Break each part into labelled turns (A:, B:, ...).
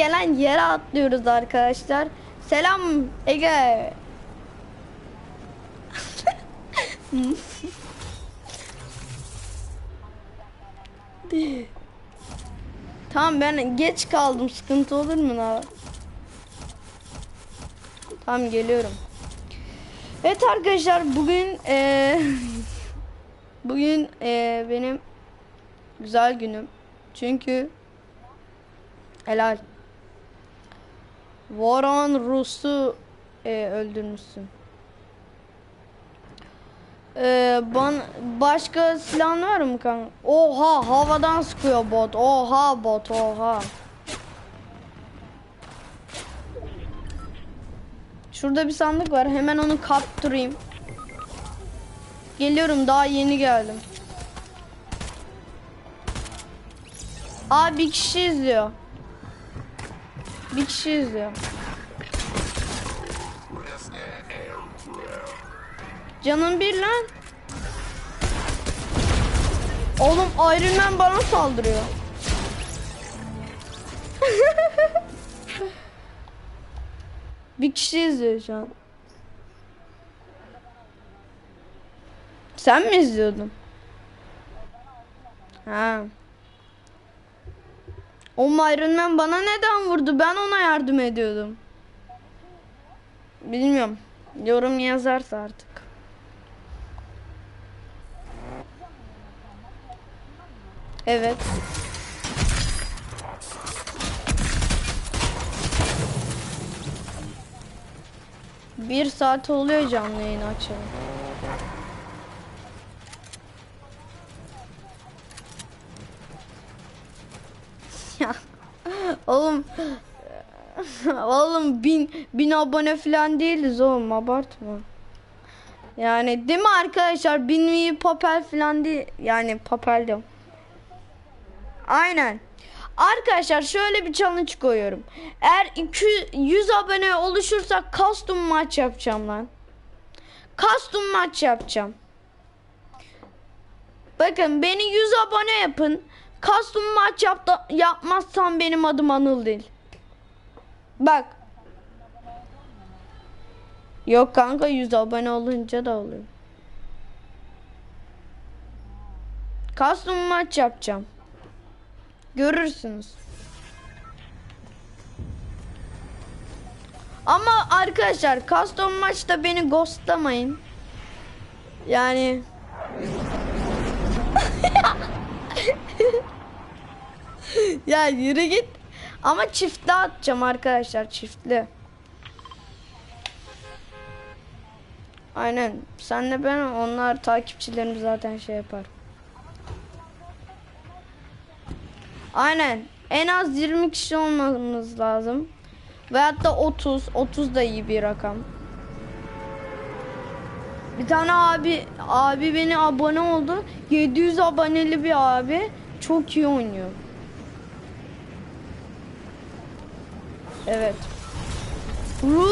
A: gelen yere atlıyoruz arkadaşlar. Selam Ege. tamam ben geç kaldım. Sıkıntı olur mu la? Tamam geliyorum. Evet arkadaşlar bugün eee bugün eee, benim güzel günüm. Çünkü helal. Voron Rus'u eee, öldürmüşsün. Eee ban başka silah var mı kanka? Oha havadan sıkıyor bot. Oha bot oha. Şurada bir sandık var. Hemen onu kaptırayım. Geliyorum daha yeni geldim. Aa bir kişi izliyor. Bir kişi izliyor. Canım bir lan. Oğlum Iron bana saldırıyor. bir kişi izliyor şu an. Sen mi izliyordun? Ha. O Iron Man bana neden vurdu? Ben ona yardım ediyordum. Bilmiyorum. Yorum yazarsa artık. Evet. Bir saat oluyor canlı yayın açalım. Ya oğlum oğlum bin bin abone falan değiliz oğlum abartma. Yani değil mi arkadaşlar bin papel falan değil yani papel diyorum. Aynen. Arkadaşlar şöyle bir challenge koyuyorum. Eğer 200 100 abone oluşursa custom maç yapacağım lan. Custom maç yapacağım. Bakın beni 100 abone yapın. Custom maç yap yapmazsam benim adım Anıl değil. Bak. Yok kanka 100 abone olunca da oluyor. Custom maç yapacağım. Görürsünüz. Ama arkadaşlar custom maçta beni ghostlamayın. Yani ya yürü git. Ama çiftli atacağım arkadaşlar çiftli. Aynen. Senle ben onlar takipçilerim zaten şey yapar. Aynen. En az 20 kişi olmamız lazım. Veyahut da 30. 30 da iyi bir rakam. Bir tane abi abi beni abone oldu. 700 aboneli bir abi. Çok iyi oynuyor. Evet. Ru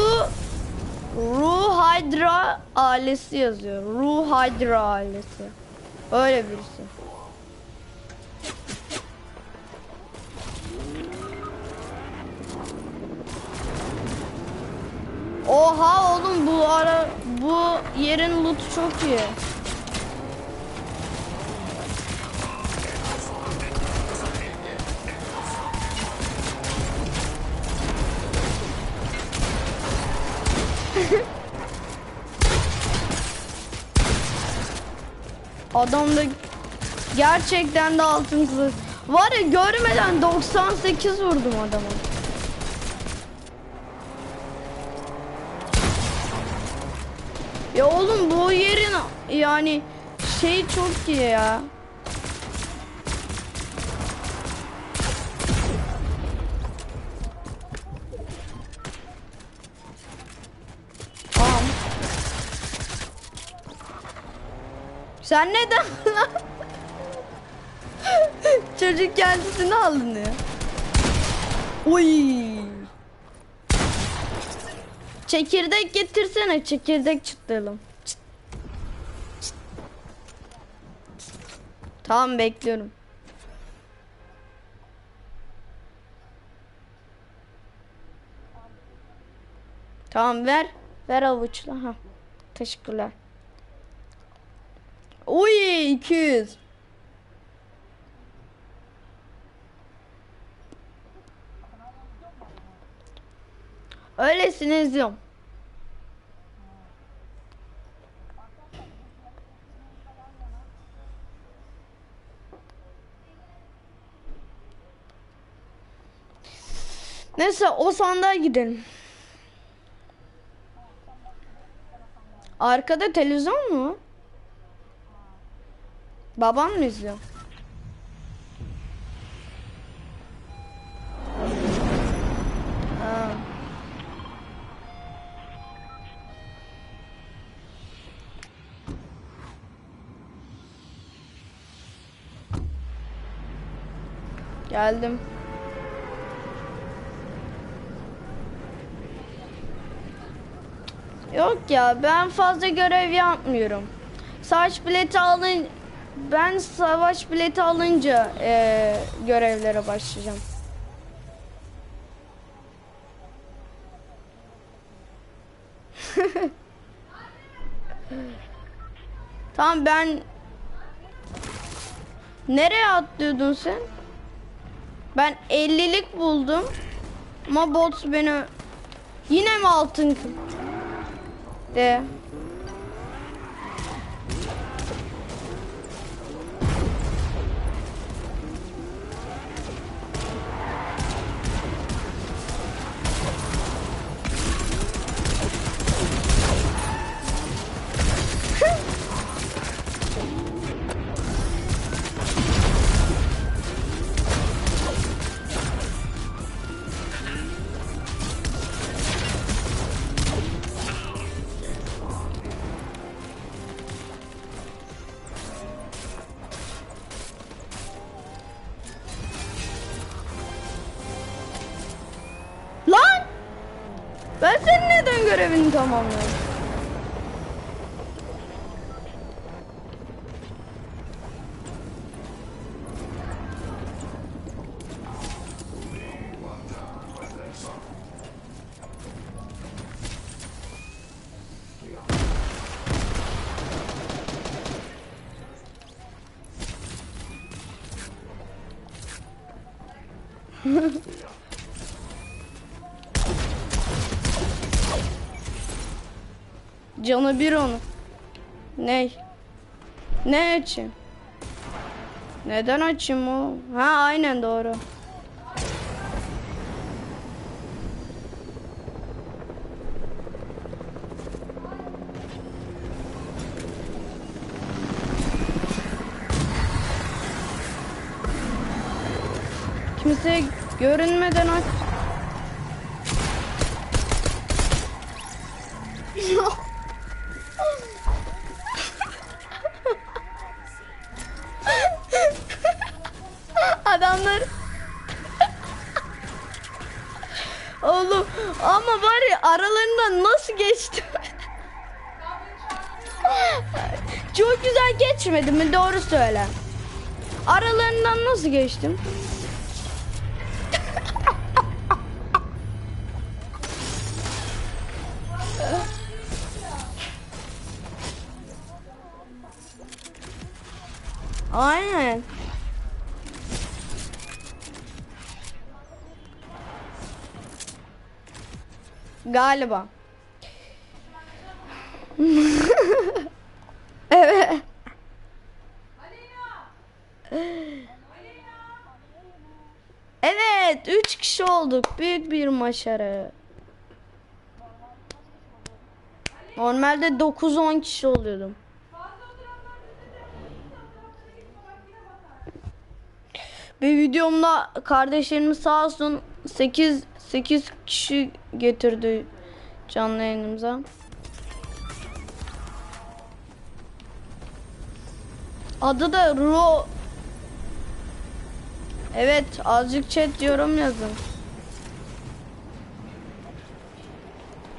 A: Ru Hydra ailesi yazıyor. Ru Hydra ailesi. Öyle birisi. Oha oğlum bu ara bu yerin loot çok iyi. Adamda gerçekten de altın kılıç. Var ya görmeden 98 vurdum adama. Ya oğlum bu yerin yani şey çok iyi ya. Sen neden? Çocuk kendisini aldın ya. Oy. Çekirdek getirsene. Çekirdek çıtlayalım. Çıt. Çıt. Tamam bekliyorum. Tamam ver. Ver avuçla. Ha. Teşekkürler. Uy 200. Öylesine izliyorum. Neyse o sandığa gidelim. Arkada televizyon mu? Babam mı izliyor? Geldim. Yok ya ben fazla görev yapmıyorum. Savaş bileti alın ben savaş bileti alınca eee, görevlere başlayacağım. tamam ben nereye atlıyordun sen? Ben 50'lik buldum. Ama bot beni yine mi altın? De. Neden Canı bir onu. Ney? Ne açayım? Neden açayım o? Ha aynen doğru. Kimse görünmeden aç. Doğru söyle. Aralarından nasıl geçtim? Aynen. Galiba. evet. Evet, üç kişi olduk. Büyük bir başarı. Normalde 9-10 kişi oluyordum. Bir videomda kardeşlerimiz sağ olsun 8 8 kişi getirdi canlı yayınımıza. Adı da Ro Evet azıcık chat yorum yazın.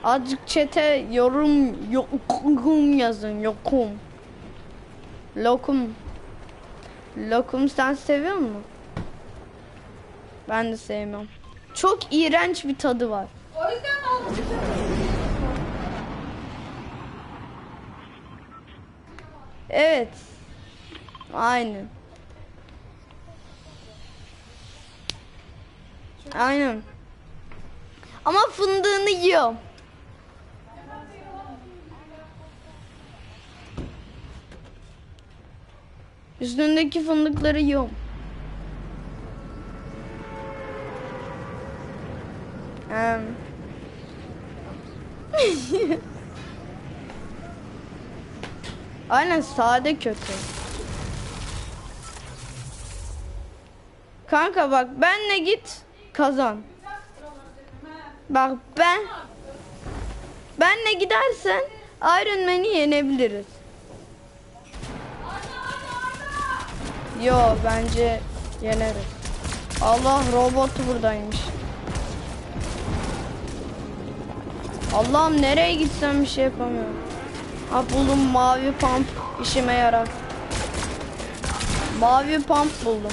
A: Azıcık çete yorum yokum yazın yokum. Lokum. Lokum sen seviyor musun? Ben de sevmiyorum. Çok iğrenç bir tadı var.
B: O yüzden almıştım.
A: Evet. Aynen. Aynen. Ama fındığını yiyorum. Üstündeki fındıkları yiyorum. Em. Aynen sade kötü. Kanka bak benle git kazan. Bak ben benle gidersen Iron Man'i yenebiliriz. Yo bence yeneriz. Allah robot buradaymış. Allah'ım nereye gitsem bir şey yapamıyorum. Ha buldum mavi pump işime yarar. Mavi pump buldum.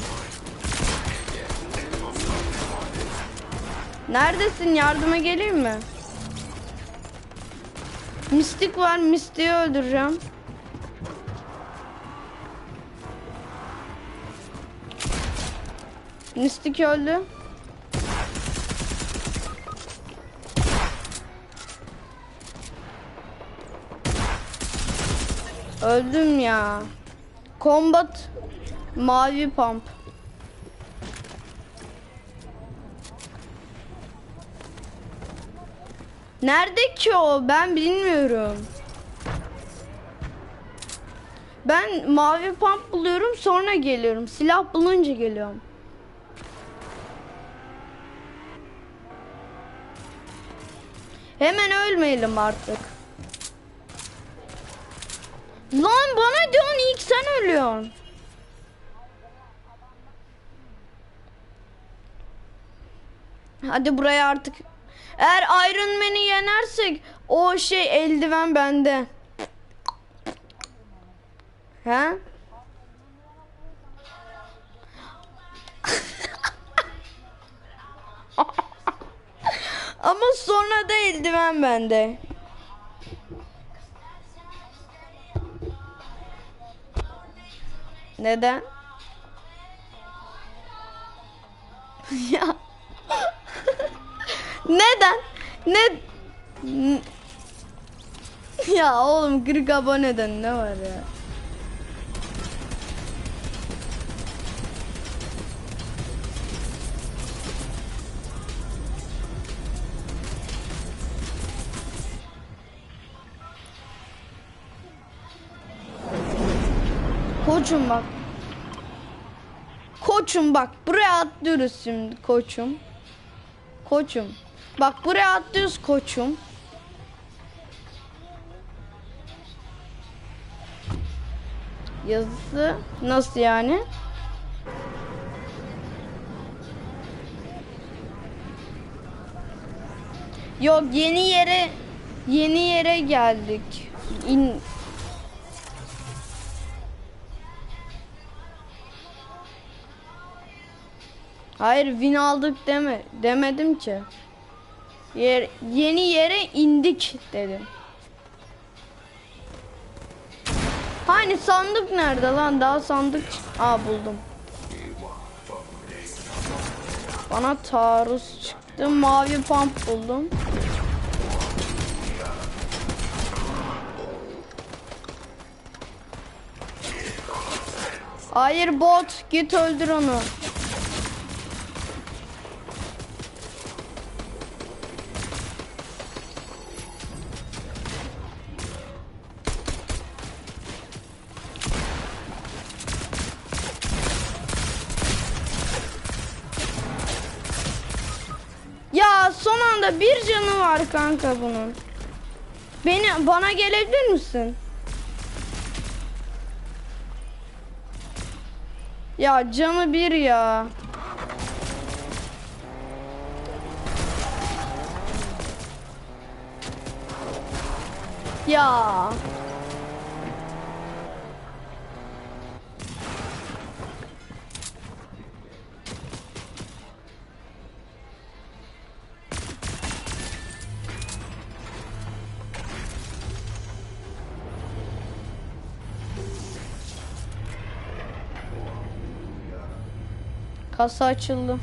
A: Neredesin? Yardıma geleyim mi? Mistik var. Mistik'i öldüreceğim. Mistik öldü. Öldüm ya. Combat mavi pump. Nerede ki o? Ben bilmiyorum. Ben mavi pump buluyorum sonra geliyorum. Silah bulunca geliyorum. Hemen ölmeyelim artık. Lan bana diyorsun ilk sen ölüyorsun. Hadi buraya artık. Eğer Iron Man'i yenersek o şey eldiven bende. He? Ama sonra da eldiven bende. Neden? ya. Neden? Ne? Ya oğlum 40 aboneden ne var ya? Koçum bak. Koçum bak buraya atlıyoruz şimdi koçum. Koçum. Bak buraya atlıyoruz koçum. Yazısı nasıl yani? Yok yeni yere yeni yere geldik. İn, Hayır win aldık deme demedim ki. Yer, yeni yere indik dedim. Hani sandık nerede lan? Daha sandık. Aa buldum. Bana taarruz çıktı. Mavi pump buldum. Hayır bot git öldür onu. Anda bir canı var kanka bunun. Beni bana gelebilir misin? Ya canı bir ya. Ya. Kasa açıldı.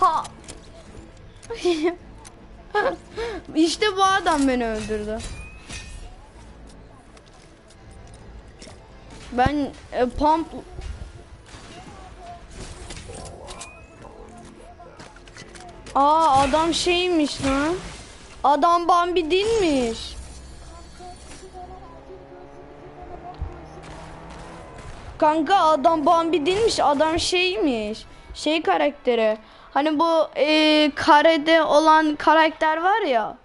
A: Ha. işte bu adam beni öldürdü. Ben e, pump Aa adam şeymiş lan. Adam Bambi değilmiş. Kanka adam Bambi değilmiş. Adam şeymiş. Şey karakteri. Hani bu e, karede olan karakter var ya.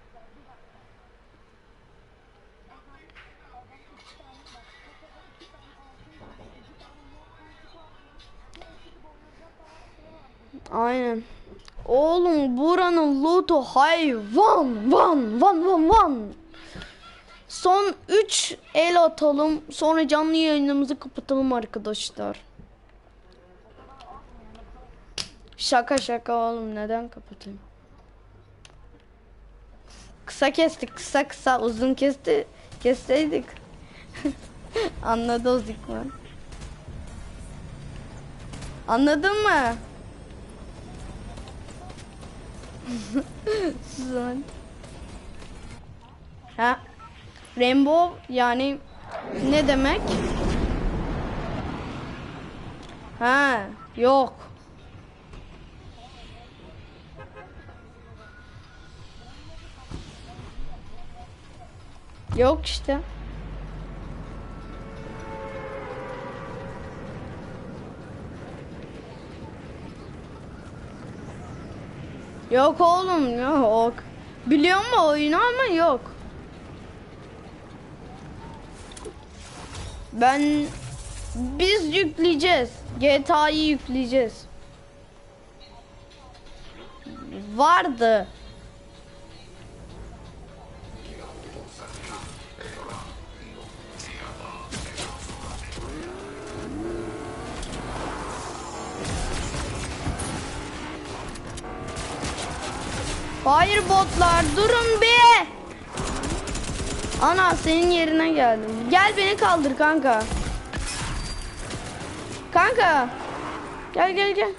A: Aynen. Oğlum buranın loot'u hayvan van van van van. Son 3 el atalım sonra canlı yayınımızı kapatalım arkadaşlar. Şaka şaka oğlum neden kapatayım? Kısa kestik kısa kısa uzun kesti kesseydik. Anladı o zikman. Anladın mı? Suzan. Ha. Rainbow yani ne demek? Ha, yok. Yok işte. Yok oğlum yok. Biliyor mu oyunu ama yok. Ben biz yükleyeceğiz. GTA'yı yükleyeceğiz. Vardı. Hayır botlar durun bir. Ana senin yerine geldim. Gel beni kaldır kanka. Kanka. Gel gel gel.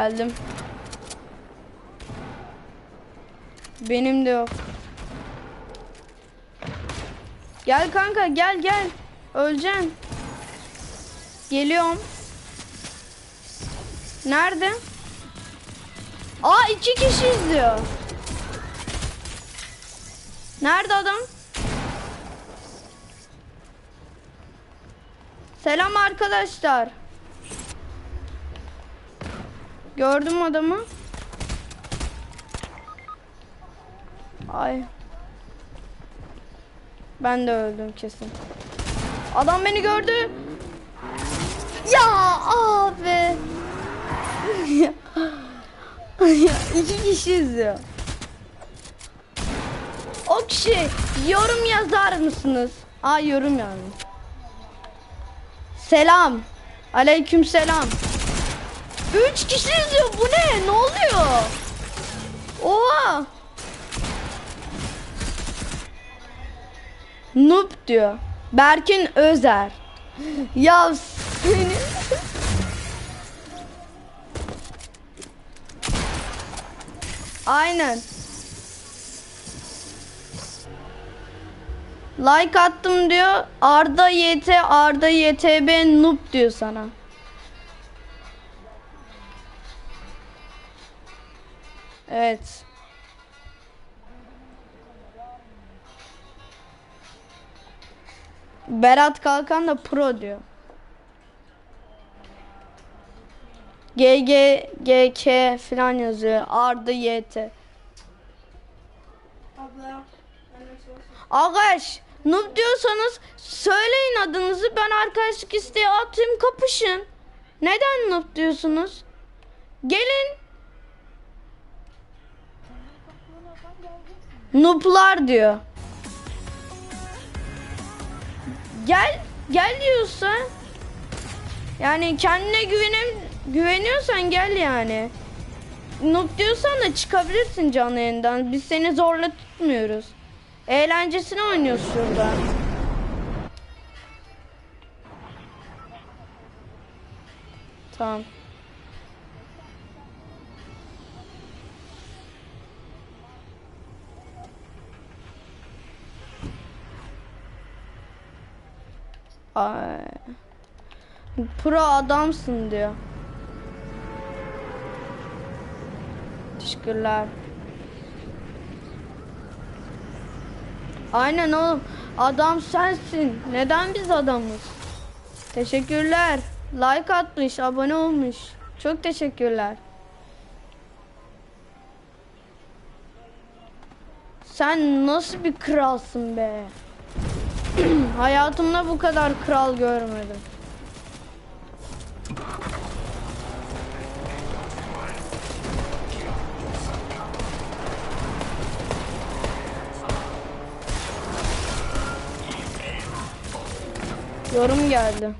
A: Geldim. Benim de yok. Gel kanka gel gel. Öleceksin. Geliyorum. Nerede? Aa iki kişi izliyor. Nerede adam? Selam arkadaşlar. Gördüm adamı. Ay. Ben de öldüm kesin. Adam beni gördü. Ya abi. İki kişi izliyor. O kişi yorum yazar mısınız? Aa yorum yazmış. Selam. Aleyküm selam. Üç kişi izliyor. Bu ne? Ne oluyor? Oha. Noob diyor. Berkin Özer. ya seni... Aynen. Like attım diyor. Arda YT Arda YTB noob diyor sana. Evet. Berat Kalkan da pro diyor. GG, GK falan yazıyor. Arda YT.
B: Abla.
A: Arkadaş noob diyorsanız söyleyin adınızı ben arkadaşlık isteği atayım kapışın. Neden noob diyorsunuz? Gelin. Noob'lar diyor. Gel gel diyorsa yani kendine güvenem güveniyorsan gel yani. Noob diyorsan da çıkabilirsin canlı yayından. Biz seni zorla tutmuyoruz. Eğlencesine oynuyoruz şurada. Tamam. Pro adamsın diyor. Teşekkürler. Aynen oğlum. Adam sensin. Neden biz adamız? Teşekkürler. Like atmış, abone olmuş. Çok teşekkürler. Sen nasıl bir kralsın be? Hayatımda bu kadar kral görmedim. Yorum geldi.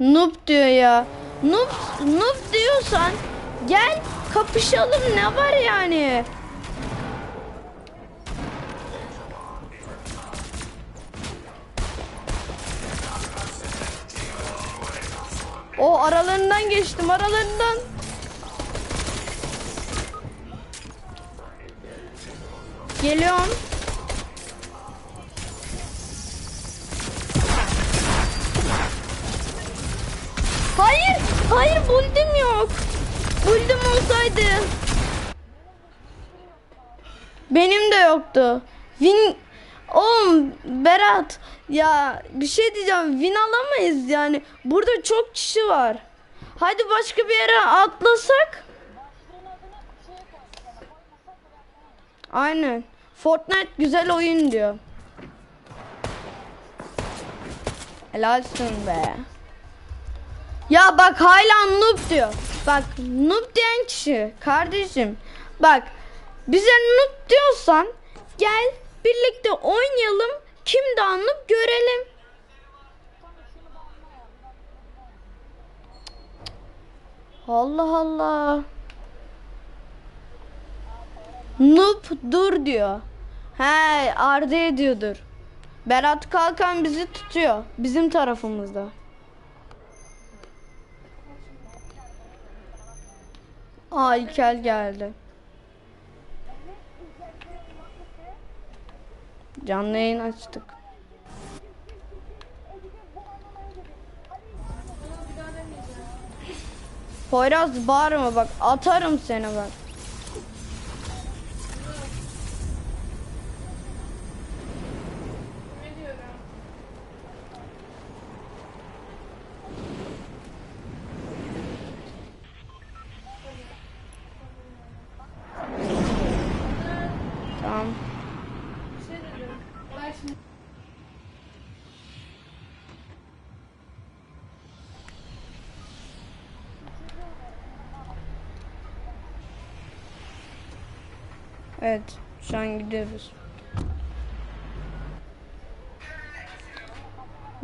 A: Noob diyor ya. Noob, noob diyorsan gel kapışalım ne var yani? O aralarından geçtim aralarından. Geliyorum. Hayır, hayır buldum yok. Buldum olsaydı. Benim de yoktu. Win Oğlum Berat ya bir şey diyeceğim win alamayız yani burada çok kişi var. Hadi başka bir yere atlasak. Aynen. Fortnite güzel oyun diyor. Helalsin be. Ya bak hala noob diyor. Bak noob diyen kişi kardeşim. Bak bize noob diyorsan gel birlikte oynayalım. Kim noob görelim. Allah Allah. Noob dur diyor. He Arda ediyordur. Berat Kalkan bizi tutuyor. Bizim tarafımızda. Aa İlkel geldi. Canlı yayın açtık. Poyraz bağırma bak atarım seni bak. Evet şu an gidiyoruz.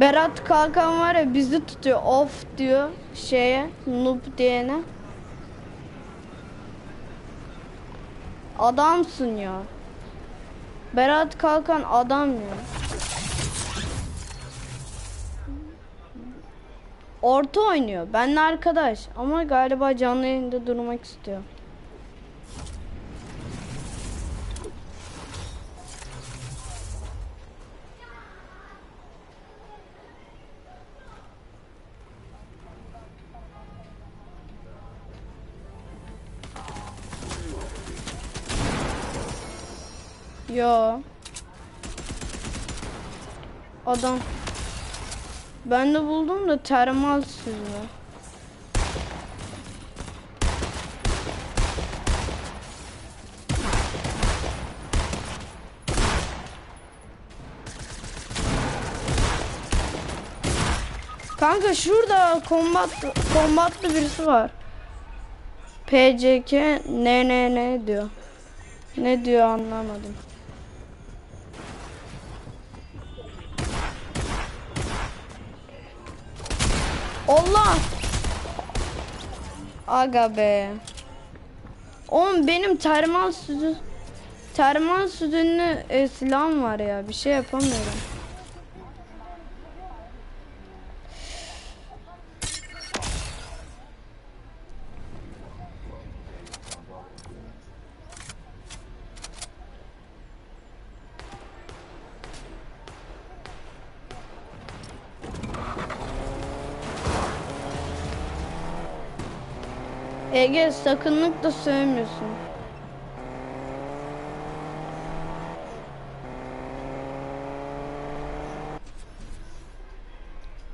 A: Berat Kalkan var ya bizi tutuyor of diyor şeye noob diyene. Adamsın ya. Berat Kalkan adam ya. Orta oynuyor. Benle arkadaş ama galiba canlı yayında durmak istiyor. Yo. Adam. Ben de buldum da termal süzme. Kanka şurada kombat kombatlı birisi var. PCK ne ne ne diyor. Ne diyor anlamadım. Allah! Aga be. Oğlum benim termal sütü termal sütünlü e, silahım var ya. Bir şey yapamıyorum. Ege sakınlıkla sövmüyorsun.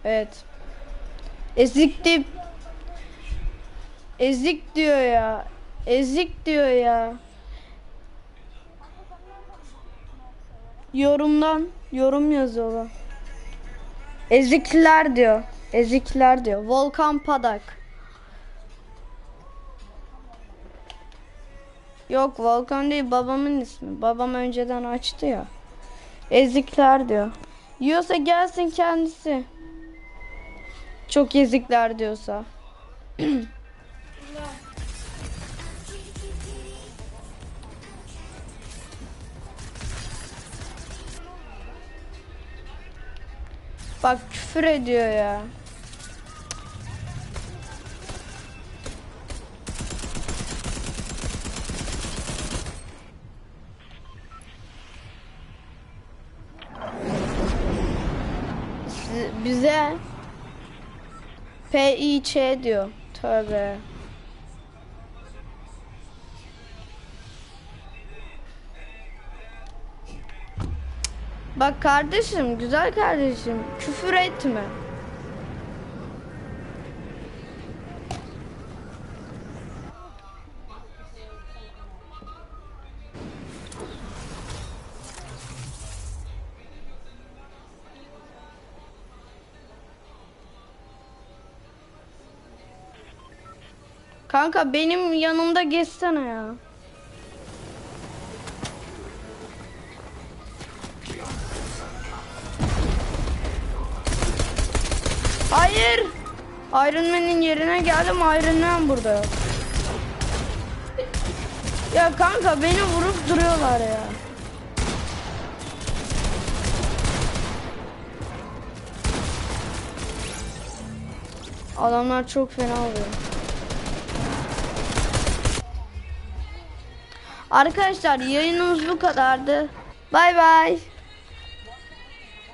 A: Evet. Ezik deyip Ezik diyor ya. Ezik diyor ya. Yorumdan yorum yazıyorlar. Ezikler diyor. Ezikler diyor. Volkan Padak. Yok Volkan değil babamın ismi. Babam önceden açtı ya. Ezikler diyor. Yiyorsa gelsin kendisi. Çok ezikler diyorsa. Bak küfür ediyor ya. Si- bize PİÇ diyor. Tövbe. Bak kardeşim, güzel kardeşim. Küfür etme. Kanka benim yanımda geçsene ya. Hayır. Iron Man'in yerine geldim. Iron Man burada yok. Ya kanka beni vurup duruyorlar ya. Adamlar çok fena oluyor. Arkadaşlar yayınımız bu kadardı. Bay bay.